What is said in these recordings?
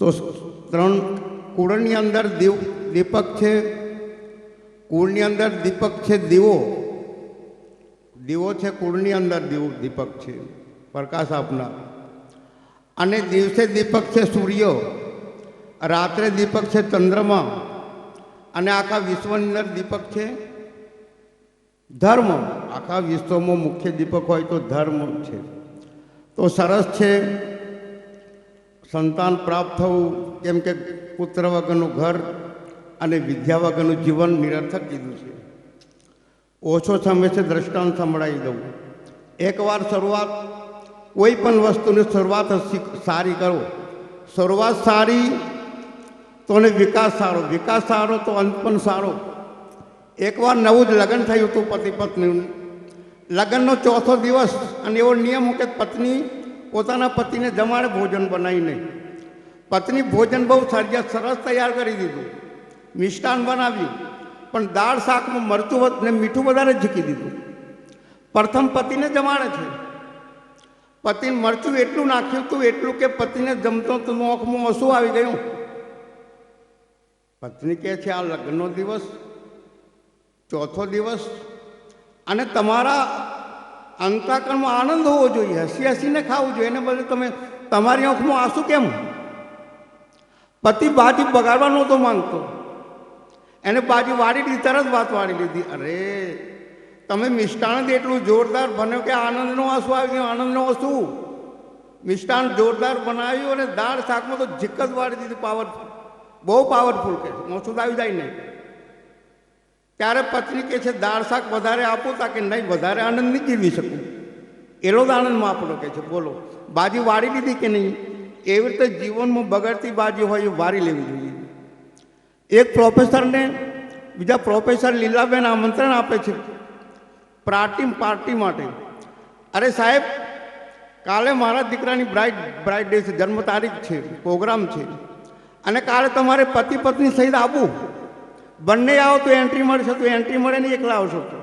તો ત્રણ કુળની અંદર દીવ, દીપક છે, કુળની અંદર દીપક છે, દીવો. દીવો છે, કુળની અંદર દીવ, દીપક છે, પ્રકાશ આપનાર. અને દિવસે દીપક છે, સૂર્ય. રાત્રે દીપક છે, ચંદ્રમા. અને આખા વિશ્વની અંદર દીપક છે, ધર્મ. આખા વિશ્વમાં મુખ્ય દીપક હોય તો ધર્મ છે. તો સરસ છે સંતાન પ્રાપ્ત થવું, કેમ કે પુત્ર વગરનું ઘર અને વિદ્યા વગરનું જીવન નિરર્થક કીધું છે. ઓછો સમય છે દ્રષ્ટાંત સંભળાવી દઉં. એકવાર શરૂઆત, કોઈ પણ વસ્તુની શરૂઆત સારી કરો. શરૂઆત સારી, તો ને વિકાસ સારો. વિકાસ સારો, તો અંત પણ સારો. એકવાર નવું જ લગ્ન થયું હતું પતિ પત્નીનું. લગ્નનો ચોથો દિવસ અને એવો નિયમ કે પત્ની પોતાના પતિને જમાડે ભોજન બનાવીને. પત્ની ભોજન બહુ સરસ સરસ તૈયાર કરી દીધું. મિષ્ટાન બનાવ્યું, પણ દાળ શાકમાં મરચું ને મીઠું વધારે ઝીકી દીધું. પ્રથમ પતિને જમાડે છે. પતિને મરચું એટલું નાખ્યું હતું એટલું કે પતિને જમતો તો નોખમાં ઓછું આવી ગયું. પત્ની કહે છે, આ લગ્નનો દિવસ, ચોથો દિવસ, અને તમારા અંતરાકરણમાં આનંદ હોવો જોઈએ હસી હસીને ખાવું જોઈએ. એને બદલે તમે તમારી આંખમાં આંસુ કેમ? પતિ બાજી બગાડવા નહોતો માંગતો. એને બાજી વાળી લીધી, તરત વાત વાળી લીધી. અરે, તમે મિષ્ટાન એટલું જોરદાર બન્યો કે આનંદનો આંસુ આવી ગયો આનંદનો આંસુ. મિષ્ટાન જોરદાર બનાવ્યું અને દાળ શાકમાં તો જીક વાળી દીધી પાવરફુલ બહુ પાવરફુલ કે મોસુદ આવી જાય નહીં. ત્યારે પત્ની કહે છે, દાળ શાક વધારે આપો તા કે નહીં? વધારે આનંદ નહીં જીવી શકું? એલો જ આનંદ માપડો કે છે, બોલો, બાજી વાળી લીધી કે નહીં? એવી રીતે જીવનમાં બગડતી બાજી હોય એ વારી લેવી જોઈએ. એક પ્રોફેસરને બીજા પ્રોફેસર લીલાબેન આમંત્રણ આપે છે પ્રાર્ટી પાર્ટી માટે. અરે સાહેબ, કાલે મારા દીકરાની બ્રાઇડ બ્રાઇડ ડે છે, જન્મ તારીખ છે, પ્રોગ્રામ છે. અને કાલે તમારે પતિ પત્ની સહિત આવવું. બંને આવો તો એન્ટ્રી મળશે, તો એન્ટ્રી મળે ને એકલા આવશો તો.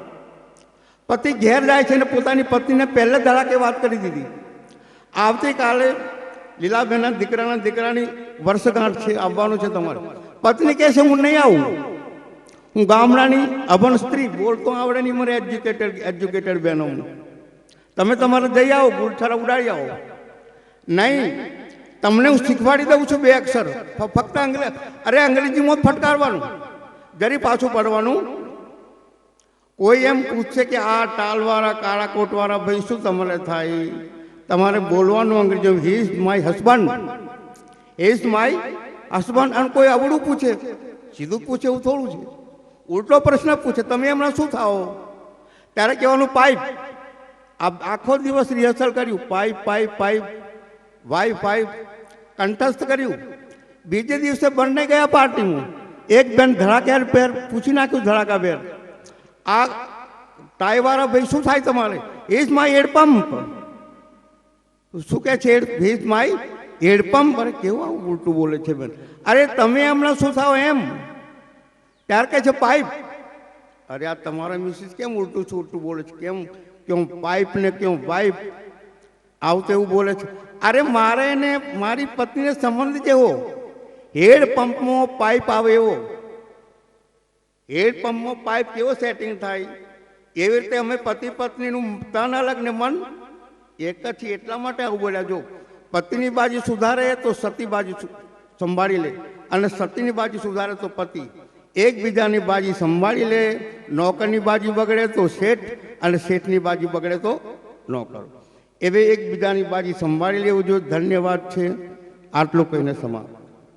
પતિ ઘેર જાય છે ને પોતાની પત્નીને પહેલે ધડાકે વાત કરી દીધી. આવતીકાલે લીલાબેનના દીકરાના દીકરાની વર્ષગાંઠ છે, આવવાનું છે તમારે. પત્ની કહે છે, હું નહીં આવું. હું ગામડાની અભણ સ્ત્રી બોલતો આવડે નહીં મને એજ્યુકેટેડ એજ્યુકેટેડ બહેનો તમે તમારે જઈ આવો ગુરછારા ઉડાડી આવો. નહીં, તમને હું શીખવાડી દઉં છું બે અક્ષર. ફક્ત અંગ્રેજ અરે અંગ્રેજીમાં ફટકારવાનું. જરી પાછું પડવાનું. કોઈ એમ પૂછશે કે આ ટાલવાળા, કાળા કોટવાળા ભાઈ શું તમારે થાય? તમારે બોલવાનું અંગ્રેજો he is my husband is my husband અને કોઈ અવળું પૂછે, સીધું પૂછે એવું થોડું છે. ઉલટો પ્રશ્ન પૂછે, તમે હમણાં શું થાઓ? ત્યારે કહેવાનું પાઇપ આ આખો દિવસ રિહર્સલ કર્યું. Pipe pipe pipe why pipe કંઠસ્થ કર્યું. બીજે દિવસે બંને ગયા પાર્ટીમાં. એક બેન ધડાકેર પેર, પૂછી નાખ્યું ધડાકા પેર આ ટાઈવાળા ભાઈ શું થાય તમારે? ઇઝ માય પંપ શું કહે છે ઇઝ માય હેડ પંપ અરે કેવું આવું ઉલટું બોલે છે બેન? અરે તમે હમણાં શું થાવ એમ? ત્યારે કહે છે પાઇપ. અરે આ તમારા મિસિસ કેમ ઉલટું છું, ઉલટું બોલે છે? કેમ? કેમ પાઇપ ને કેમ પાઇપ આવું તેવું બોલે છે. અરે મારે ને મારી પત્નીને સંબંધ કેવો? હેડ પંપમાં પાઇપ આવે એવો. હેડ પંપમાં પાઇપ કેવો સેટિંગ થાય? એવી રીતે અમે પતિ પત્નીનું તન અલગ ને મન એક જ એટલા માટે આવું બોલ્યા, જો પતિની બાજુ સુધારે તો સતી બાજુ સંભાળી લે અને સતીની બાજુ સુધારે તો પતિ. એકબીજાની બાજી સંભાળી લે, નોકરની બાજુ બગડે તો શેઠ અને શેઠની બાજુ બગડે તો નોકર. એવી એકબીજાની બાજી સંભાળી લેવું જોઈએ ધન્યવાદ છે. આટલું કહીને સમાપ્ત.